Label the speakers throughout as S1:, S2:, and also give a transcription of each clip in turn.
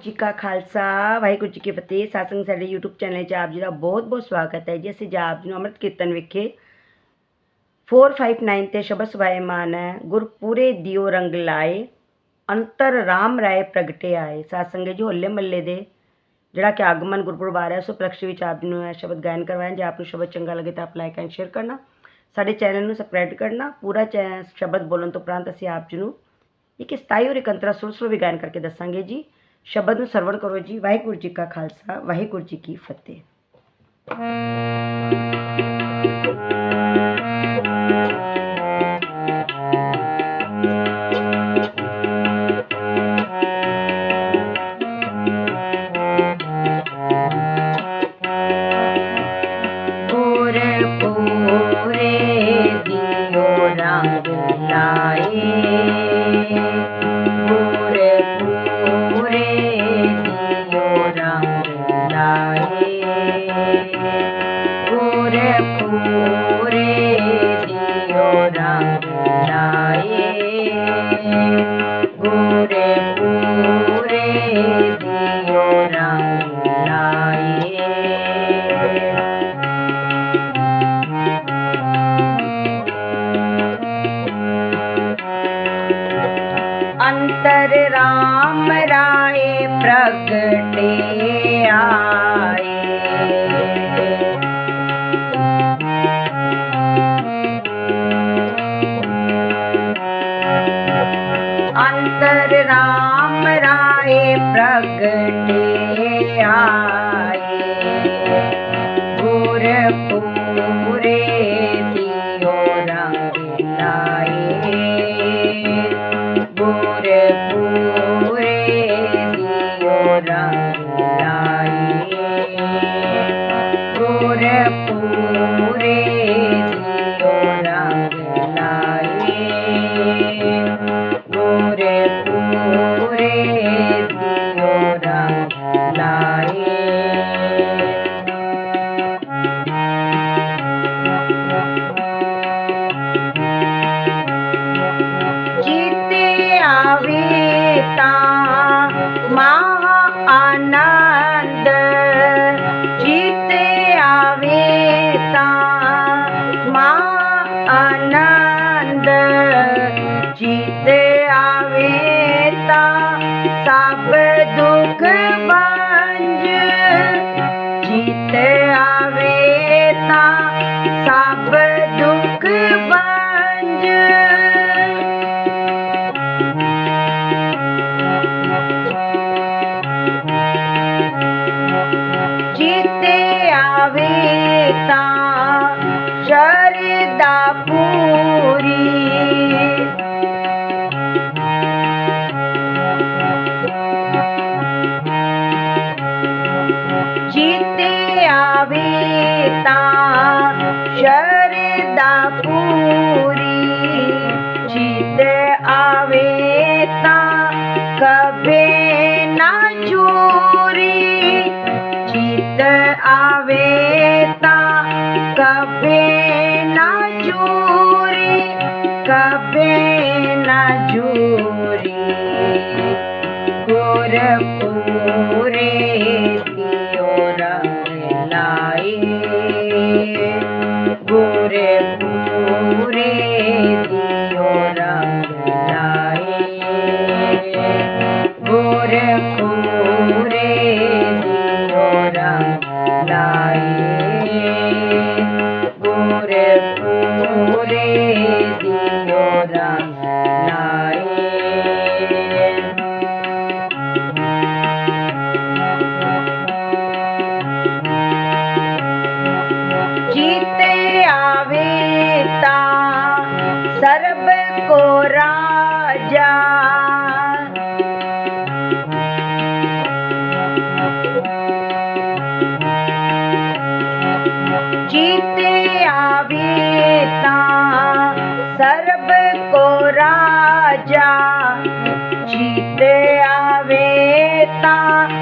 S1: ਜੀ ਕਾ ਖਾਲਸਾ, ਵਾਹਿਗੁਰੂ ਜੀ ਕੀ ਫਤਿਹ। ਸਾਸੰਗ ਸਾਡੇ YouTube ਚੈਨਲ 'ਚ ਆਪ ਜੀ ਦਾ ਬਹੁਤ-ਬਹੁਤ ਸਵਾਗਤ ਹੈ ਜੀ। ਅਸੀਂ ਜੀ ਆਪ ਜੀ ਨੂੰ ਅੰਮ੍ਰਿਤ ਕੀਰਤਨ ਵਿਖੇ 459 ਤੇ ਸ਼ਬਦ ਸਵਾਇਮਾਨ ਹੈ। ਗੁਰਪੂਰੇ ਦਿਓ ਰੰਗ ਲਾਏ, ਅੰਤਰ ਰਾਮ ਰਾਏ ਪ੍ਰਗਟੇ ਆਏ। ਸਾਸੰਗੇ ਜੀ ਹੋਲੇ ਮੱਲੇ ਦੇ, ਜਿਹੜਾ ਕਿ ਆਗਮਨ ਗੁਰਪੁਰਬ ਆ ਰਿਹਾ ਸੋ ਪ੍ਰਕਸ਼ ਵਿੱਚ ਆਪ ਜੀ ਨੂੰ ਇਹ ਸ਼ਬਦ ਗਾਇਨ ਕਰਵਾਇਆ। ਜੇ ਆਪ ਨੂੰ ਸ਼ਬਦ ਚੰਗਾ ਲੱਗੇ ਤਾਂ ਆਪ ਲਾਈਕ ਐਂਡ ਸ਼ੇਅਰ ਕਰਨਾ। ਸਾਡੇ ਚੈਨਲ ਨੂੰ ਸਬਸਕ੍ਰਾਈਬ ਕਰਨਾ। ਪੂਰਾ ਚੈ- ਸ਼ਬਦ ਬੋਲਣ ਤੋਂ ਉਪਰੰਤ ਅਸੀਂ ਆਪ ਜੀ ਨੂੰ ਇੱਕ 27 ਔਰ ਇੱਕ ਅੰਤਰਾ ਸੁਰ ਸੁਰ ਵੀ ਗਾਇਨ ਕਰਕੇ ਦੱਸਾਂਗੇ ਜੀ। ਸ਼ਬਦ ਨੂੰ ਸਰਵਣ ਕਰੋ ਜੀ ਵਾਹਿਗੁਰੂ ਜੀ ਕਾ ਖਾਲਸਾ ਵਾਹਿਗੁਰੂ ਜੀ ਕੀ ਫਤਿਹ अंतर राम राय प्रकटे आए। अंतर राम राय प्रकटे आए। गोरखपुरे दियो रंग। शरदा पूरी जीत आवे kita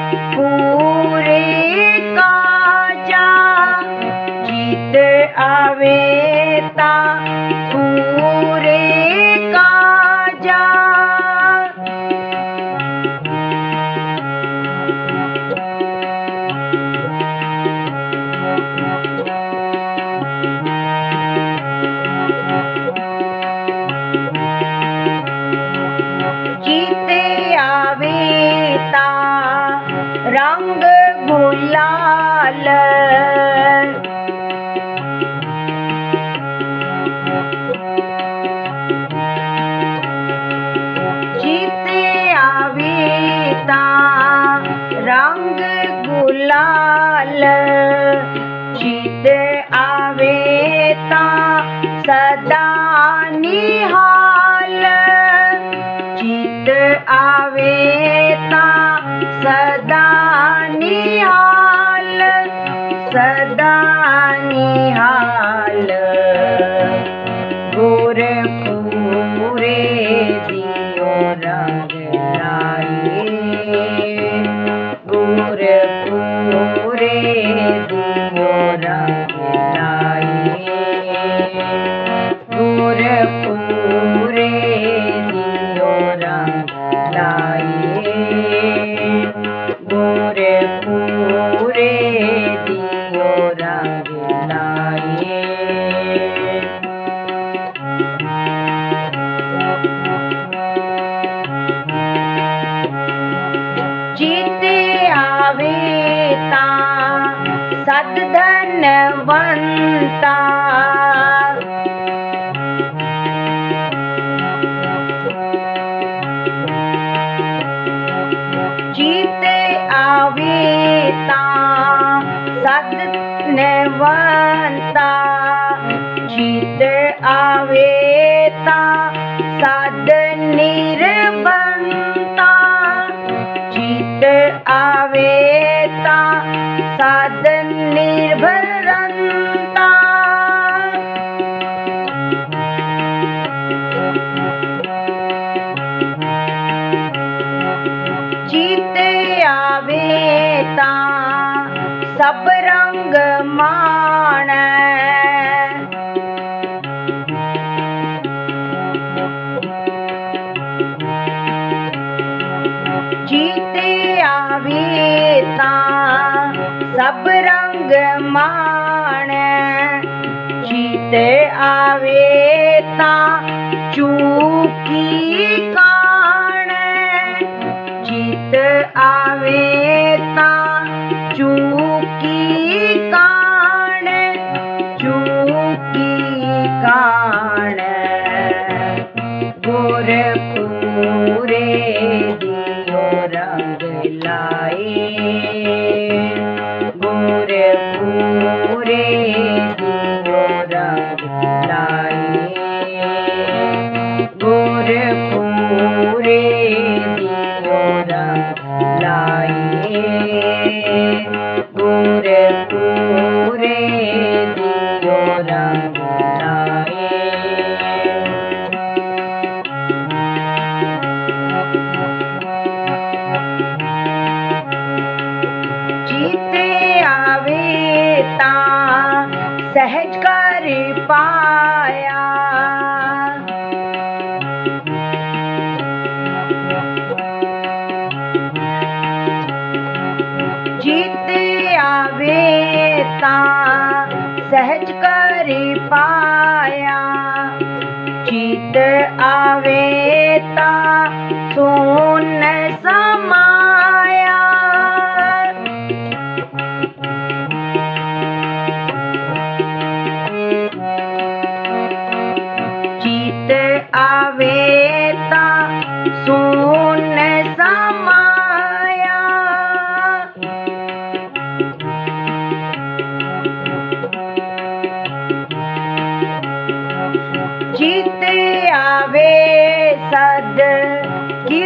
S1: रंग माण जीते आवे ता चूकी कान। जीत आवे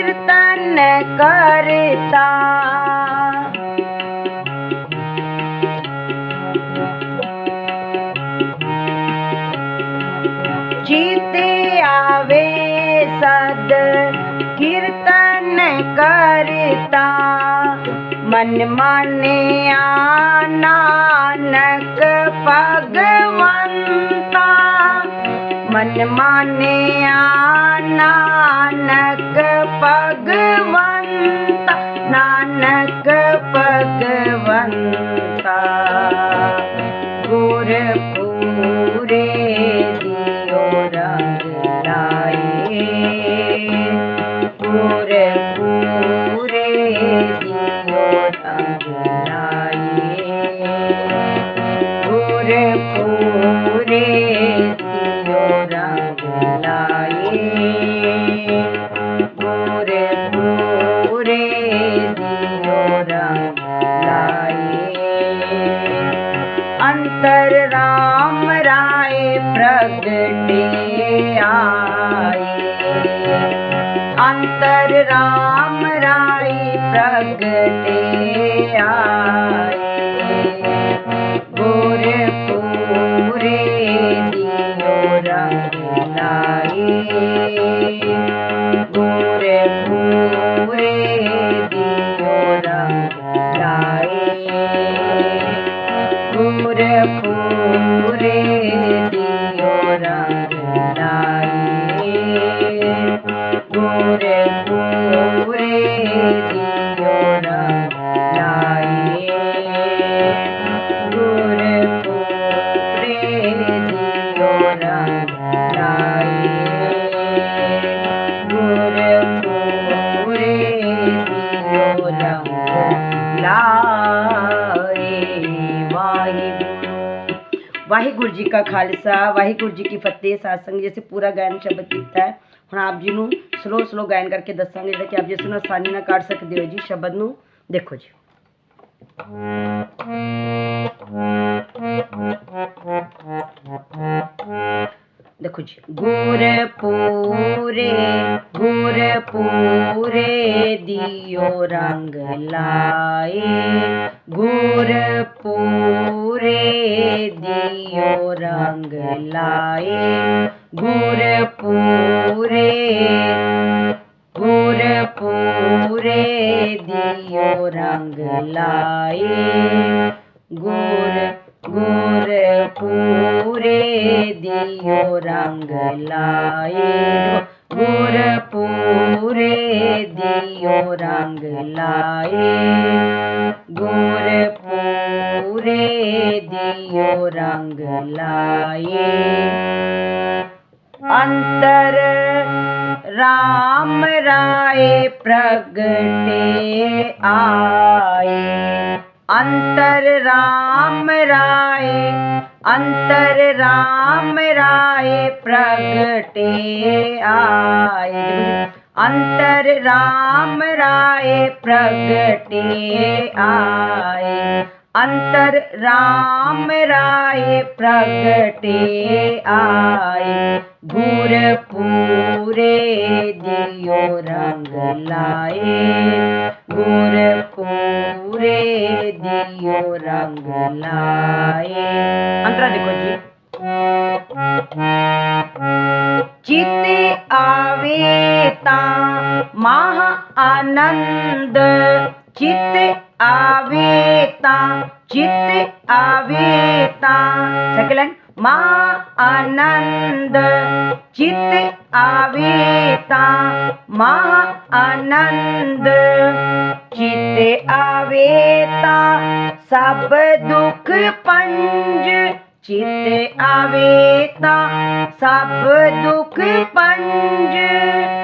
S1: कीर्तन करता। जीते आवे सद कीर्तन करता। मन माने नानक भगवंता। मन माने आना ਵਾਹਿਗੁਰੂ ਜੀ ਕਾ ਖਾਲਸਾ, ਵਾਹਿਗੁਰੂ ਜੀ ਕੀ ਫਤਿਹ ਸਾਸੰਗ ਜੀ, ਅਸੀਂ ਪੂਰਾ ਗਾਇਨ ਸ਼ਬਦ ਕੀਤਾ ਹੈ। ਹੁਣ ਆਪ ਜੀ ਨੂੰ ਸਲੋ ਸਲੋ ਗਾਇਨ ਕਰਕੇ ਦੱਸਾਂਗੇ, ਜਿਹੜਾ ਕਿ ਆਪ ਜੀ ਨੂੰ ਆਸਾਨੀ ਨਾਲ ਕੱਢ ਸਕਦੇ ਹੋ ਜੀ, ਸ਼ਬਦ ਨੂੰ। ਦੇਖੋ ਜੀ। ਦੇਖੋ ਜੀ। ਗੁਰ ਪੂਰੇ ਗੁਰ ਪੂਰੇ ਦਿਓ ਰੰਗ रे दियो रंग लाए गुर पूरे गुर पूरे दियो रंग लाए गुर गुर पूरे दियो रंग लाए गुर पूरे दियो रंग लाए गुर पूरे दियो रंग लाए अंतर राम राय प्रगटे आए अंतर राम राय अंतर राम राय प्रगटे आए अंतर राम राय प्रगटे आए। अंतर राम राय प्रगटे आए। गुर पूरे दियो रंग लाए। गुर पूरे दियो रंग लाए। अंतरा देखो जी। चित आवे पिता महा आनंद चित आवेता चित आवेता। सकलन माह आनंद चित आवेता, माह आनंद चित आवेता। सब दुख पंज चित आवेता। सब दुख पंज।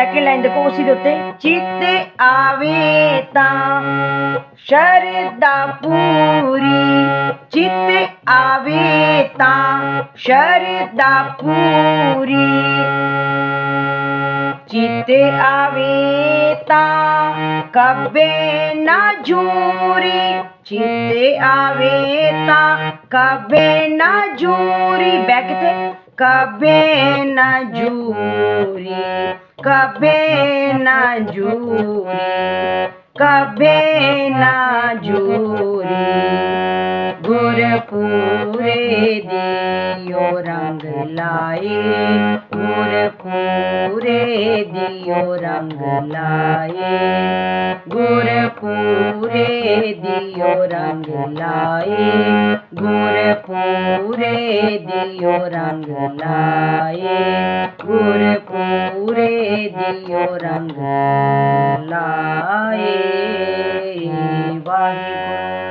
S1: ਸੈਕਿੰਡ ਲਾਈਨ ਦੇਖੋ ਉਸੇ ਦੇ ਉੱਤੇ ਚਿੱਤ ਆਵੇ ਤਾਂ ਸ਼ਰਦਾ ਪੂਰੀ ਚਿੱਤ ਆਵੇ ਤਾਂ ਸ਼ਰਦਾ ਪੂਰੀ ਚਿੱਤ ਆਵੇ ਤਾਂ ਕਬੇ ਨਾ ਜੂਰੀ ਚਿੱਤ ਆਵੇ ਤਾਂ ਕਬੇ ਨਾ ਜੂਰੀ ਬੈਕ ਤੇ कबे न जूरी कबे न जूरी कबे न जूरी पूरे दियो रंग लाए गुर पूरे दियो रंग लाए गुर पूरे दियो रंग लाए गुर पूरे दियो रंग लाए गुर पूरे दियो रंग लाए वाहिगुरु